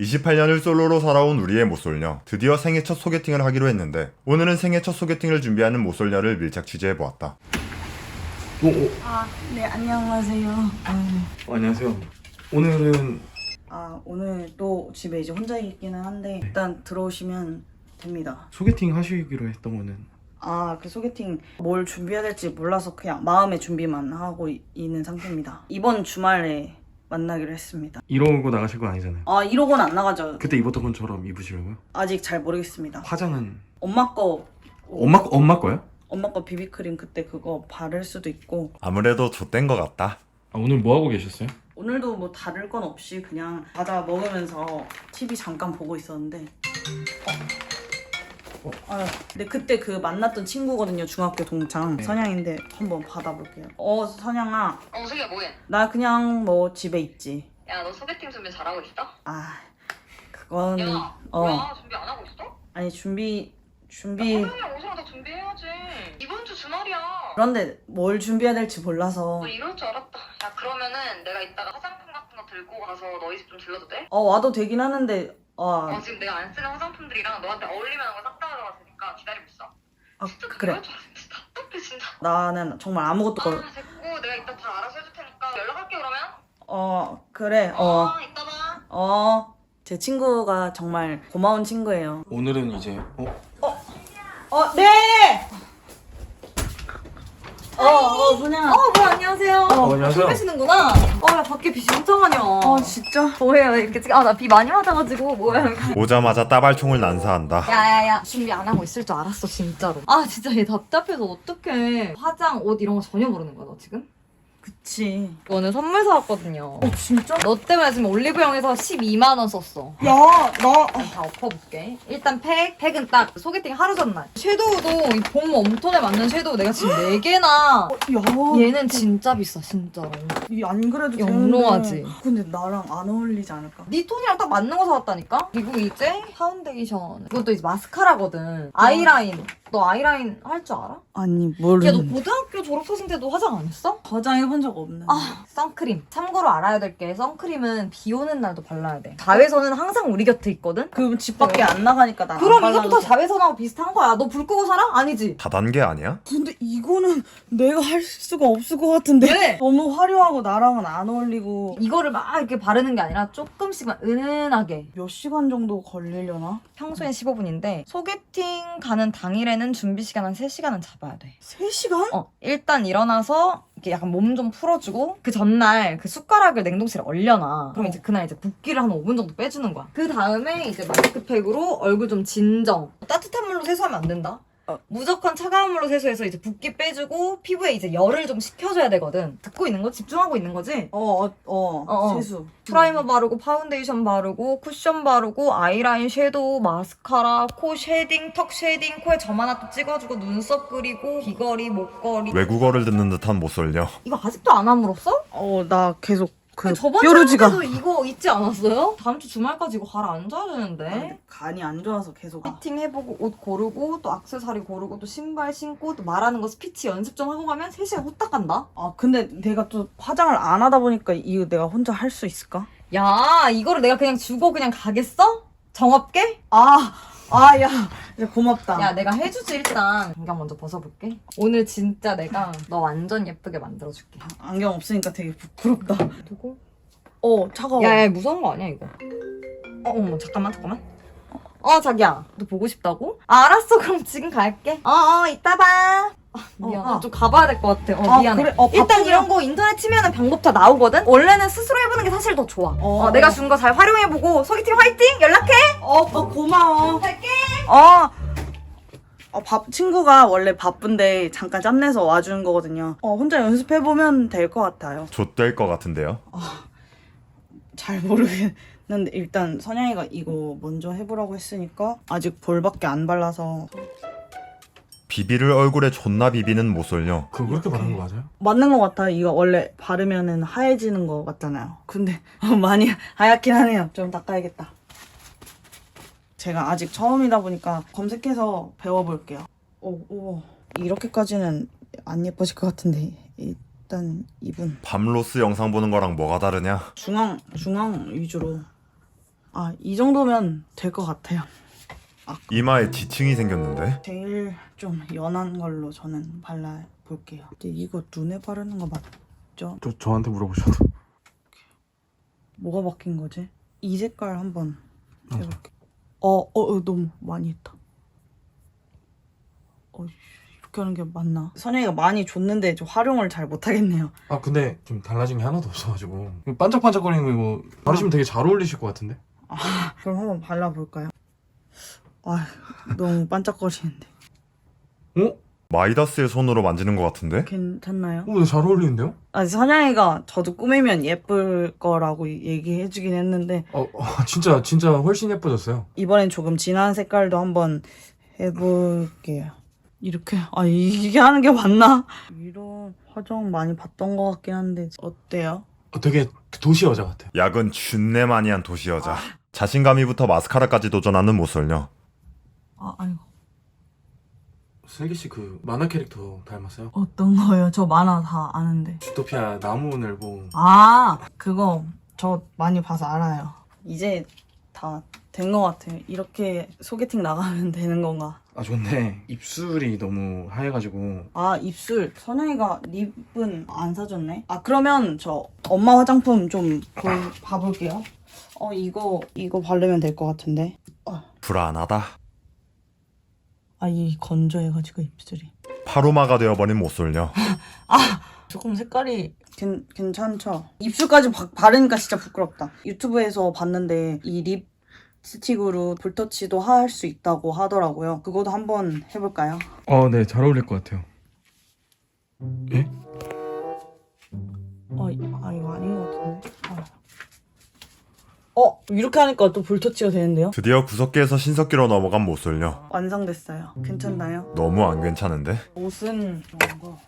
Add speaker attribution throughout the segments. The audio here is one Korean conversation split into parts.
Speaker 1: 28년을 솔로로 살아온 우리의 모쏠녀. 드디어 생애 첫 소개팅을 하기로 했는데 오늘은 생애 첫 소개팅을 준비하는 모쏠녀를 밀착 취재해 보았다.
Speaker 2: 오, 오.
Speaker 3: 아, 네, 안녕하세요.
Speaker 2: 어, 안녕하세요. 오늘은
Speaker 3: 아, 오늘 또 집에 이제 혼자 있기는 한데 일단 들어오시면 됩니다.
Speaker 2: 소개팅 하시기로 했던 거는
Speaker 3: 아, 그 소개팅 뭘 준비해야 될지 몰라서 그냥 마음의 준비만 하고 이- 있는 상태입니다. 이번 주말에 만나기로 했습니다.
Speaker 2: 이러고 나가실 건 아니잖아요.
Speaker 3: 아, 이러고는 안 나가죠.
Speaker 2: 그때 입었던 것처럼 입으시려고요?
Speaker 3: 아직 잘 모르겠습니다.
Speaker 2: 화장은
Speaker 3: 엄마 거
Speaker 2: 엄마 거- 엄마 거요?
Speaker 3: 엄마 거 비비크림 그때 그거 바를 수도 있고
Speaker 1: 아무래도 좆된 것 같다.
Speaker 2: 아, 오늘 뭐 하고 계셨어요?
Speaker 3: 오늘도 뭐 다를 건 없이 그냥 과자 먹으면서 TV 잠깐 보고 있었는데 어? 아, 근데 그때 그 만났던 친구거든요 중학교 동창
Speaker 2: 네.
Speaker 3: 선양인데 한번 받아볼게요 어 선양아
Speaker 4: 어, 수기야 뭐해?
Speaker 3: 나 그냥 뭐 집에 있지
Speaker 4: 야, 너 소개팅 준비 잘하고 있어?
Speaker 3: 아 그건
Speaker 4: 야,
Speaker 3: 어
Speaker 4: 뭐야? 준비 안 하고 있어?
Speaker 3: 아니 준비 준비
Speaker 4: 화장이랑 옷이랑 다 준비해야지. 이번 주 주말이야.
Speaker 3: 그런데 뭘 준비해야 될지 몰라서
Speaker 4: 너 이럴 줄 알았다. 야, 그러면은 내가 이따가 화장품 같은 거 들고 가서 너희 집 좀 들러도 돼?
Speaker 3: 어 와도 되긴 하는데
Speaker 4: 어,
Speaker 3: 어,
Speaker 4: 지금 내가 안 쓰는 화장품들이랑 너한테 어울릴 만한 거싹 다 테니까 기다리고 있어.
Speaker 3: 아
Speaker 4: 진짜
Speaker 3: 그래
Speaker 4: 그럴 줄 알았는데 진짜 답답해 진짜.
Speaker 3: 나는 정말 아무것도
Speaker 4: 아,
Speaker 3: 모르
Speaker 4: 됐고 내가 이따 다 알아서 해줄 테니까 연락할게 그러면.
Speaker 3: 어 그래
Speaker 4: 어, 이따 봐.
Speaker 3: 어 제 친구가 정말 고마운 친구예요
Speaker 2: 오늘은 이제 어?
Speaker 3: 어, 네! 어, 어, 그냥.
Speaker 5: 어, 뭐야, 안녕하세요.
Speaker 2: 어, 안녕하세요.
Speaker 5: 계시는구나. 어, 야, 밖에 비 진짜 많이 와.
Speaker 3: 어, 진짜?
Speaker 5: 뭐예요, 이렇게 지금. 아, 나 비 많이 맞아가지고, 뭐야.
Speaker 1: 오자마자 따발총을 난사한다.
Speaker 5: 야야야 준비 안 하고 있을 줄 알았어 진짜로 아 진짜 얘 답답해서 어떡해 화장 옷 이런 거 전혀 모르는 거야 너 지금?
Speaker 3: 그치.
Speaker 5: 이거는 선물 사왔거든요
Speaker 3: 어, 진짜?
Speaker 5: 너 때문에 지금 올리브영에서 12만 원 썼어
Speaker 3: 야, 나.
Speaker 5: 일단 다 엎어볼게 일단 팩 팩은 딱 소개팅 하루 전날 섀도우도 이 봄 웜톤에 맞는 섀도우 내가 지금 4개나
Speaker 3: 야.
Speaker 5: 얘는 진짜 비싸 진짜로
Speaker 3: 이안 그래도
Speaker 5: 영롱하지?
Speaker 3: 되는데. 근데 나랑 안 어울리지 않을까?
Speaker 5: 네 톤이랑 딱 맞는 거 사왔다니까? 그리고 이제 파운데이션 이것도 이제 마스카라거든 아이라인 너 아이라인 할 줄 알아?
Speaker 3: 아니,
Speaker 5: 야, 너
Speaker 3: 모르는.
Speaker 5: 고등학교 졸업사진 때도 화장 안 했어?
Speaker 3: 화장해본 적 없는.
Speaker 5: 아, 선크림. 참고로 알아야 될 게 선크림은 비 오는 날도 발라야 돼. 자외선은 항상 우리 곁에 있거든?
Speaker 3: 그럼 집 밖에 안 나가니까 나.
Speaker 5: 그럼 이것도 다 자외선하고 비슷한 거야. 너 불 끄고 살아? 아니지?
Speaker 1: 다단계 아니야?
Speaker 3: 근데 이거는 내가 할 수가 없을 것 같은데.
Speaker 5: 왜?
Speaker 3: 너무 화려하고 나랑은 안 어울리고.
Speaker 5: 이거를 막 이렇게 바르는 게 아니라 조금씩만 은은하게.
Speaker 3: 몇 시간 정도 걸리려나?
Speaker 5: 평소엔 15분인데 소개팅 가는 당일에는 준비 시간 한 3시간은 잡아야 돼.
Speaker 3: 3시간?
Speaker 5: 어, 일단 일어나서 이렇게 약간 몸 좀 풀어주고 그 전날 그 숟가락을 냉동실에 얼려놔. 그럼
Speaker 3: 어.
Speaker 5: 이제 그날 이제 붓기를 한 5분 정도 빼주는 거야. 그 다음에 이제 마스크팩으로 얼굴 좀 진정. 따뜻한 물로 세수하면 안 된다.
Speaker 3: 어.
Speaker 5: 무조건 차가운 물로 세수해서 이제 붓기 빼주고 피부에 이제 열을 좀 식혀줘야 되거든. 듣고 있는 거 집중하고 있는 거지.
Speaker 3: 어, 어, 어.
Speaker 5: 어, 어.
Speaker 3: 세수.
Speaker 5: 프라이머 바르고 파운데이션 바르고 쿠션 바르고 아이라인 섀도우 마스카라 코 쉐딩 턱 쉐딩 코에 점 하나 또 찍어주고 눈썹 그리고 귀걸이 목걸이
Speaker 1: 외국어를 듣는 듯한 모쏠녀.
Speaker 5: 이거 아직도 안 아물었어?
Speaker 3: 어, 나 계속 그
Speaker 5: 저번
Speaker 3: 뾰루지가.
Speaker 5: 주에도 이거 있지 않았어요? 다음 주 주말까지 이거 가라앉아야 되는데
Speaker 3: 간이 안 좋아서 계속.
Speaker 5: 피팅 해보고 옷 고르고 또 악세사리 고르고 또 신발 신고 또 말하는 거 스피치 연습 좀 하고 가면 3시간 후딱 간다
Speaker 3: 아 근데 내가 또 화장을 안 하다 보니까 이거 내가 혼자 할 수 있을까?
Speaker 5: 야 이거를 내가 그냥 주고 그냥 가겠어? 정없게?
Speaker 3: 아, 아, 야, 진짜 고맙다.
Speaker 5: 야 내가 해주지 일단 안경 먼저 벗어볼게 오늘 진짜 내가 너 완전 예쁘게 만들어줄게
Speaker 3: 안경 없으니까 되게 부끄럽다.
Speaker 5: 두고
Speaker 3: 어, 차가워.
Speaker 5: 야, 야 무서운 거 아니야 이거 어 어머 잠깐만 잠깐만 어 자기야 너 보고 싶다고? 아, 알았어 그럼 지금 갈게 어 어 이따 봐 아, 미안
Speaker 3: 어, 어.
Speaker 5: 좀 가봐야 될 것 같아 어
Speaker 3: 아,
Speaker 5: 미안해
Speaker 3: 그래? 어,
Speaker 5: 일단
Speaker 3: 바쁘면-
Speaker 5: 이런 거 인터넷 치면은 방법 다 나오거든 원래는 스스로 해보는 게 사실 더 좋아
Speaker 3: 어.
Speaker 5: 어, 내가 준 거 잘 활용해보고 소개팅 화이팅 연락해
Speaker 3: 어, 어, 고마워.
Speaker 5: 갈게
Speaker 3: 어. 어, 밥, 친구가 원래 바쁜데 잠깐 짬내서 와주는 거거든요. 어, 혼자 연습해보면 될 것 같아요.
Speaker 1: 좆될 것 같은데요?
Speaker 3: 잘 모르겠는데, 일단 선영이가 이거 먼저 해보라고 했으니까, 아직 볼밖에 안 발라서.
Speaker 1: 비비를 얼굴에 존나 비비는 모쏠녀.
Speaker 2: 그거 그렇게 말하는 거 맞아요?
Speaker 3: 맞는 것 같아. 이거 원래 바르면은 하얘지는 거 같잖아요. 근데 많이 하얗긴 하네요. 좀 닦아야겠다. 제가 아직 처음이다 보니까 검색해서 배워볼게요. 오, 오. 이렇게까지는 안 예뻐질 것 같은데 일단 입은
Speaker 1: 밤로스 영상 보는 거랑 뭐가 다르냐?
Speaker 3: 중앙 중앙 위주로 아, 이 정도면 될 것 같아요.
Speaker 1: 이마에 지층이 생겼는데
Speaker 3: 제일 좀 연한 걸로 저는 발라볼게요. 근데 이거 눈에 바르는 거 맞죠?
Speaker 2: 저 저한테 물어보셔도.
Speaker 3: 뭐가 바뀐 거지? 이 색깔 한번
Speaker 2: 맞아.
Speaker 3: 해볼게. 어, 어, 어, 너무 많이 했다. 어, 이렇게 하는 게 맞나? 선영이가 많이 줬는데 좀 활용을 잘 못하겠네요.
Speaker 2: 아 근데 좀 달라진 게 하나도 없어가지고 반짝반짝거리는 거 이거 바르시면 되게 잘 어울리실 것 같은데.
Speaker 3: 그럼 한번 발라볼까요? 아, 너무 반짝거리는데.
Speaker 2: 어?
Speaker 1: 마이다스의 손으로 만지는 것 같은데
Speaker 3: 괜찮나요?
Speaker 2: 오, 잘 어울리는데요?
Speaker 3: 아, 선영이가 저도 꾸미면 예쁠 거라고 얘기해주긴 했는데
Speaker 2: 어, 어, 진짜 진짜 훨씬 예뻐졌어요.
Speaker 3: 이번엔 조금 진한 색깔도 한번 해볼게요. 이렇게 아 이게 하는 게 맞나? 이런 화장 많이 봤던 것 같긴 한데 어때요?
Speaker 2: 어, 되게 도시 여자 같아.
Speaker 1: 약은 슌내마니한 도시 여자 자신감이부터 마스카라까지 도전하는 모쏠녀
Speaker 3: 아 아이고
Speaker 2: 슬기 씨 그 만화 캐릭터 닮았어요?
Speaker 3: 어떤 거요? 저 만화 다 아는데.
Speaker 2: 주토피아 나무늘보.
Speaker 3: 아 그거 저 많이 봐서 알아요. 이제 다 된 것 같아요. 이렇게 소개팅 나가면 되는 건가?
Speaker 2: 아 좋네. 입술이 너무 하얘가지고
Speaker 3: 아 입술 선영이가 립은 안 사줬네 아 그러면 저 엄마 화장품 좀 볼, 봐볼게요 어 이거 이거 바르면 될 것 같은데
Speaker 1: 불안하다
Speaker 3: 아 이 건조해가지고 입술이
Speaker 1: 파로마가 되어버린 모쏠녀
Speaker 3: 조금 색깔이 괜, 괜찮죠 입술까지 바, 바르니까 진짜 부끄럽다 유튜브에서 봤는데 이 립스틱으로 볼터치도 할 수 있다고 하더라고요 그것도 한번 해볼까요?
Speaker 2: 어, 네, 잘 어울릴 것 같아요. 예?
Speaker 3: 어, 이- 아 이거 아닌 것 아. 어 이렇게 하니까 또 볼터치가 되는데요?
Speaker 1: 드디어 구석기에서 신석기로 넘어간 모쏠녀
Speaker 3: 완성됐어요. 괜찮나요?
Speaker 1: 너무 안 괜찮은데
Speaker 3: 옷은 이런 거.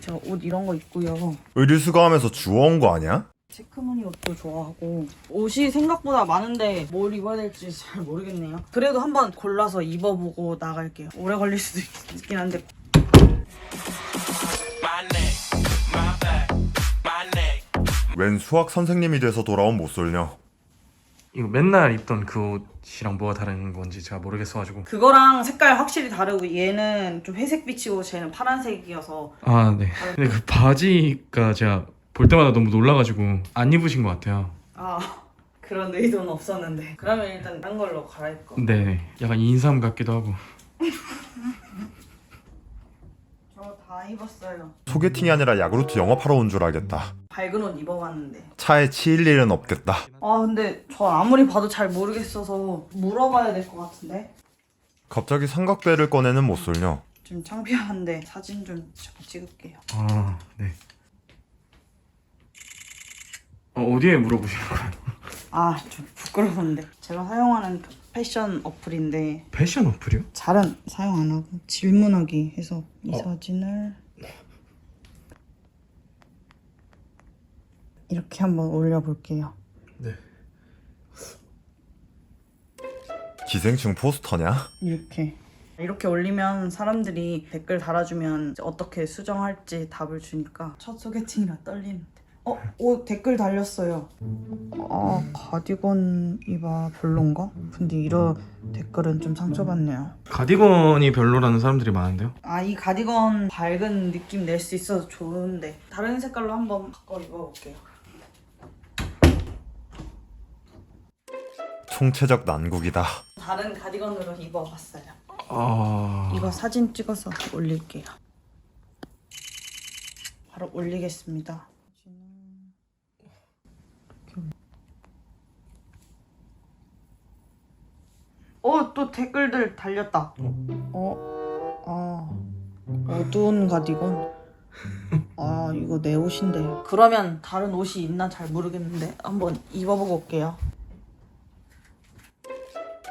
Speaker 3: 제가 옷 이런 거 입고요.
Speaker 1: 의류 수거하면서 주워온 거 아니야?
Speaker 3: 체크무늬 옷도 좋아하고 옷이 생각보다 많은데 뭘 입어야 될지 잘 모르겠네요. 그래도 한번 골라서 입어보고 나갈게요. 오래 걸릴 수도 있- 있긴 한데
Speaker 1: 웬 수학 선생님이 돼서 돌아온 모쏠녀
Speaker 2: 이거 맨날 입던 그 옷이랑 뭐가 다른 건지 제가 모르겠어가지고.
Speaker 3: 그거랑 색깔 확실히 다르고 얘는 좀 회색빛이고 쟤는 파란색이어서
Speaker 2: 아, 네. 근데 그 바지가 제가 볼 때마다 너무 놀라가지고 안 입으신 것 같아요.
Speaker 3: 아 그런 의도는 없었는데 그러면 일단 딴 걸로 갈아입고
Speaker 2: 네, 약간 인삼 같기도 하고.
Speaker 3: 저다 입었어요.
Speaker 1: 소개팅이 아니라 야구르트 영업하러 온 줄 알겠다.
Speaker 3: 밝은 옷 입어봤는데.
Speaker 1: 차에 치일 일은 없겠다.
Speaker 3: 아 근데 저 아무리 봐도 잘 모르겠어서 물어봐야 될 것 같은데.
Speaker 1: 갑자기 삼각대를 꺼내는 모쏠녀
Speaker 3: 좀 창피한데 사진 좀 잠깐 찍을게요.
Speaker 2: 아, 네. 어, 어디에 물어보시는 거예요?
Speaker 3: 아 좀 부끄러운데. 제가 사용하는 그 패션 어플인데
Speaker 2: 패션 어플이요?
Speaker 3: 잘은 사용 안 하고 질문하기 해서 이
Speaker 2: 어.
Speaker 3: 사진을 이렇게 한번 올려볼게요
Speaker 2: 네.
Speaker 1: 기생충 포스터냐?
Speaker 3: 이렇게 이렇게 올리면 사람들이 댓글 달아주면 이제 어떻게 수정할지 답을 주니까 첫 소개팅이라 떨리는데 어? 오 댓글 달렸어요 아 가디건 입어 별론가? 근데 이런 댓글은 좀 상처받네요
Speaker 2: 가디건이 별로라는 사람들이 많은데요?
Speaker 3: 아 이 가디건 밝은 느낌 낼 수 있어서 좋은데 다른 색깔로 한번 바꿔 입어볼게요
Speaker 1: 총체적 난국이다
Speaker 3: 다른 가디건으로 입어봤어요
Speaker 2: 아...
Speaker 3: 이거 사진 찍어서 올릴게요. 바로 올리겠습니다. 어, 또 댓글들 달렸다. 어, 아, 어두운 가디건. 아, 이거 내 옷인데. 그러면 다른 옷이 있나 잘 모르겠는데 한번 입어보고 올게요.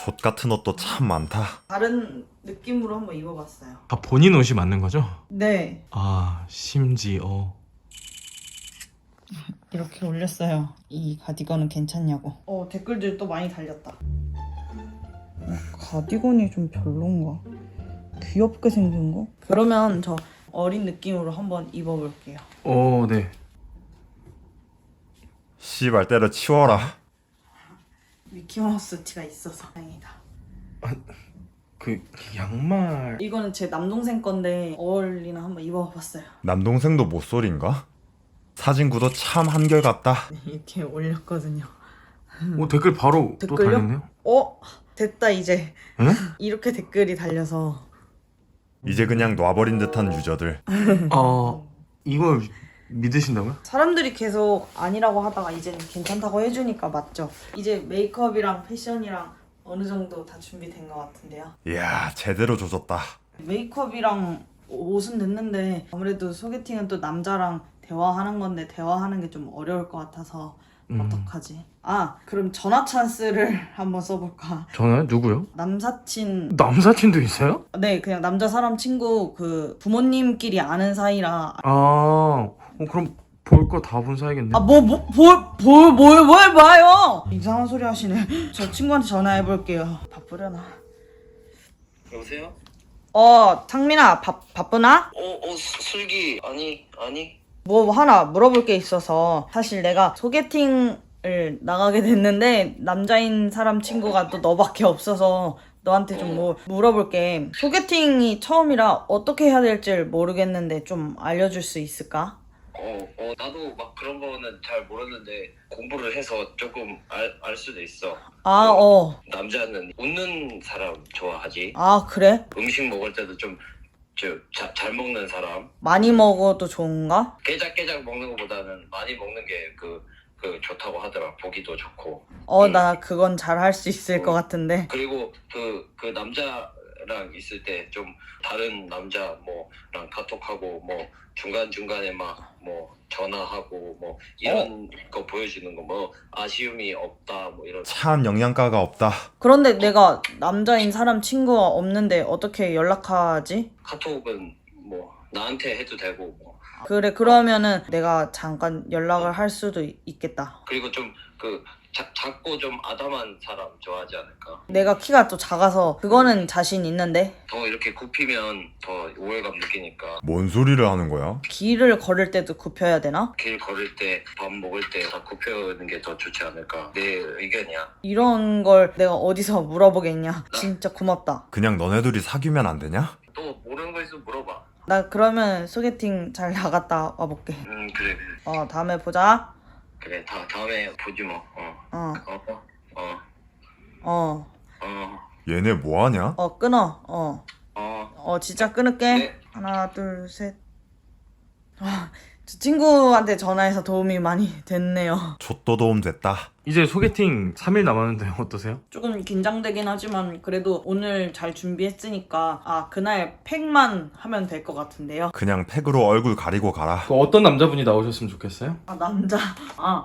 Speaker 1: 젖 같은 옷도 참 많다
Speaker 3: 다른 느낌으로 한번 입어봤어요.
Speaker 2: 아 본인 옷이 맞는 거죠?
Speaker 3: 네,
Speaker 2: 아 심지어
Speaker 3: 이렇게 올렸어요. 이 가디건은 괜찮냐고. 어 댓글들 또 많이 달렸다. 어, 가디건이 좀 별론가? 귀엽게 생긴 거? 그러면 저 어린 느낌으로 한번 입어볼게요.
Speaker 2: 어 네.
Speaker 1: 씨발 때려 치워라
Speaker 3: 미키마우스 티가 있어서 다행이다.
Speaker 2: 그 양말
Speaker 3: 이거는 제 남동생 건데 어울리나 한번 입어봤어요.
Speaker 1: 남동생도 모쏠인가? 사진 구도 참 한결같다.
Speaker 3: 이렇게 올렸거든요.
Speaker 2: 오 댓글 바로 또
Speaker 3: 댓글요?
Speaker 2: 달렸네요
Speaker 3: 어? 됐다 이제.
Speaker 2: 응?
Speaker 3: 이렇게 댓글이 달려서
Speaker 1: 이제 그냥 놔버린 듯한 유저들.
Speaker 2: 아 이걸 믿으신다고요?
Speaker 3: 사람들이 계속 아니라고 하다가 이제는 괜찮다고 해주니까 맞죠. 이제 메이크업이랑 패션이랑 어느 정도 다 준비된 것 같은데요.
Speaker 1: 이야 제대로 조졌다.
Speaker 3: 메이크업이랑 옷은 됐는데 아무래도 소개팅은 또 남자랑 대화하는 건데 대화하는 게 좀 어려울 것 같아서
Speaker 2: 음.
Speaker 3: 어떡하지? 아 그럼 전화 찬스를 한번 써볼까?
Speaker 2: 전화요? 누구요?
Speaker 3: 남사친
Speaker 2: 남사친도 있어요?
Speaker 3: 네 그냥 남자 사람 친구 그 부모님끼리 아는 사이라
Speaker 2: 아 어, 그럼 볼 거 다 본 사이겠네
Speaker 3: 아 뭐 뭐뭘뭘뭘 봐요? 이상한 소리 하시네. 저 친구한테 전화해 볼게요. 바쁘려나?
Speaker 6: 여보세요?
Speaker 3: 어 상민아 바, 바쁘나?
Speaker 6: 어, 어, 수- 슬기 아니 아니
Speaker 3: 뭐 하나 물어볼 게 있어서 사실 내가 소개팅 을 나가게 됐는데 남자인 사람 친구가 또 너밖에 없어서 너한테 좀 뭐 물어볼 게 소개팅이 처음이라 어떻게 해야 될지 모르겠는데 좀 알려줄 수 있을까?
Speaker 6: 어, 어 나도 막 그런 거는 잘 모르는데 공부를 해서 조금 알, 알 수도 있어
Speaker 3: 아 어.
Speaker 6: 남자는 웃는 사람 좋아하지
Speaker 3: 아 그래?
Speaker 6: 음식 먹을 때도 좀 저 잘 먹는 사람
Speaker 3: 많이 먹어도 좋은가?
Speaker 6: 깨작깨작 먹는 것보다는 많이 먹는 게그 그 좋다고 하더라 보기도 좋고
Speaker 3: 어
Speaker 6: 음.
Speaker 3: 나 그건 잘 할 수 있을 것 같은데
Speaker 6: 그리고 그 그 남자 랑 있을 때 좀 다른 남자 뭐랑 카톡하고 뭐 중간 중간에 막 뭐 전화하고 뭐 이런 거 보여주는 거 뭐 아쉬움이 없다 뭐 이런
Speaker 1: 참 영양가가 없다.
Speaker 3: 그런데 내가 남자인 사람 친구가 없는데 어떻게 연락하지?
Speaker 6: 카톡은 뭐 나한테 해도 되고 뭐
Speaker 3: 그래 그러면은 내가 잠깐 연락을 할 수도 있- 있겠다.
Speaker 6: 그리고 좀 그 작고 좀 아담한 사람 좋아하지 않을까
Speaker 3: 내가 키가 또 작아서 그거는 자신 있는데
Speaker 6: 더 이렇게 굽히면 더 우월감 느끼니까
Speaker 1: 뭔 소리를 하는 거야?
Speaker 3: 길을 걸을 때도 굽혀야 되나?
Speaker 6: 길 걸을 때 밥 먹을 때 다 굽히는 게 더 좋지 않을까 내 의견이야
Speaker 3: 이런 걸 내가 어디서 물어보겠냐. 진짜 고맙다.
Speaker 1: 그냥 너네 둘이 사귀면 안 되냐?
Speaker 6: 또 모르는 거 있으면 물어봐
Speaker 3: 나 그러면 소개팅 잘 나갔다 와볼게.
Speaker 6: 음 그래 그래
Speaker 3: 어 다음에 보자.
Speaker 6: 그래 다 다음에 보지 뭐. 어.
Speaker 3: 어
Speaker 6: 어. 어.
Speaker 3: 어,
Speaker 6: 어.
Speaker 1: 얘네 뭐하냐?
Speaker 3: 어 끊어. 어.
Speaker 6: 어.
Speaker 3: 어 진짜 끊을게
Speaker 6: 네.
Speaker 3: 하나 둘 셋 아, 저 친구한테 전화해서 도움이 많이 됐네요
Speaker 1: 좆도 도움 됐다.
Speaker 2: 이제 소개팅 3일 남았는데 어떠세요?
Speaker 3: 조금 긴장되긴 하지만 그래도 오늘 잘 준비했으니까 아 그날 팩만 하면 될 것 같은데요.
Speaker 1: 그냥 팩으로 얼굴 가리고 가라.
Speaker 2: 그 어떤 남자분이 나오셨으면 좋겠어요?
Speaker 3: 아 남자. 아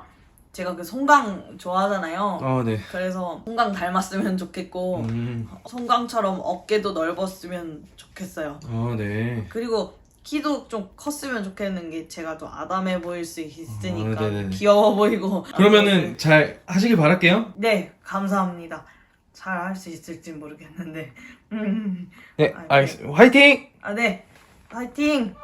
Speaker 3: 제가 그 송강 좋아하잖아요.
Speaker 2: 아 네.
Speaker 3: 그래서 송강 닮았으면 좋겠고
Speaker 2: 음,
Speaker 3: 송강처럼 어깨도 넓었으면 좋겠어요.
Speaker 2: 아 네.
Speaker 3: 그리고 키도 좀 컸으면 좋겠는 게 제가 또 아담해 보일 수 있으니까
Speaker 2: 아.
Speaker 3: 귀여워 보이고
Speaker 2: 그러면은 잘 하시길 바랄게요
Speaker 3: 네 감사합니다 잘 할 수 있을지 모르겠는데 음.
Speaker 2: 네
Speaker 3: 아, 네.
Speaker 2: 알겠습니다 화이팅!
Speaker 3: 아네 파이팅